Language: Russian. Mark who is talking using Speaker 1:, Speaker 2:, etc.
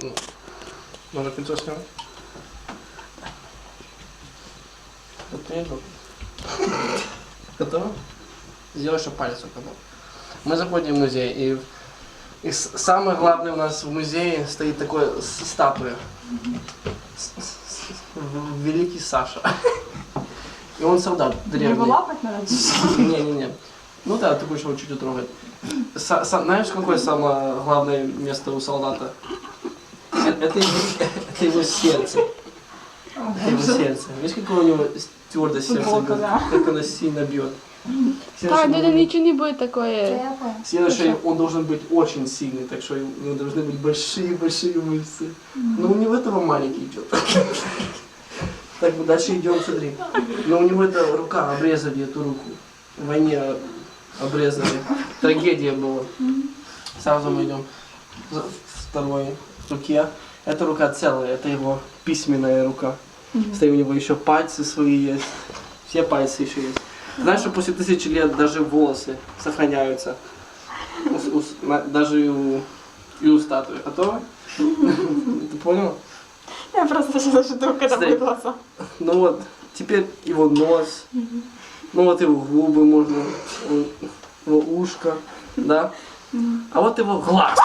Speaker 1: Ну, Можно кольцо снимать? Вот не жопа. Готово? Сделай, чтобы палец упадал. Мы заходим в музей, и, и самое главное у нас в музее стоит такой статуя. Великий Саша. И он солдат древний.
Speaker 2: Его лапать надо?
Speaker 1: Не-не-не. Ну да, такой, что он чуть-чуть са- знаешь, какое самое главное место у солдата? Это его, это его сердце. Это его сердце. Видишь, какое у него твердое сердце
Speaker 2: Футболка,
Speaker 1: бьет?
Speaker 2: да.
Speaker 1: Как оно сильно бьет.
Speaker 3: Так,
Speaker 1: Сердце
Speaker 3: дядя,
Speaker 1: должно-
Speaker 3: ничего не будет такое.
Speaker 1: Следующее, он должен быть очень сильный, так что у него должны быть большие-большие мышцы. Но у него этого маленький идет. Так, мы дальше идем, смотри. Но у него эта рука, обрезали эту руку. В войне обрезали. Трагедия была. Сразу мы идем второй руке. Эта рука целая, это его письменная рука. Кстати, у него еще пальцы свои есть. Все пальцы еще есть. Знаешь, что после тысячи лет даже волосы сохраняются. У- у- на- даже у, и у статуи. Готово? Ты понял?
Speaker 2: Я просто сейчас ожидаю, когда будет глаза.
Speaker 1: Ну вот, теперь его нос, ну вот его губы можно, его ушко, да? А вот его глаз.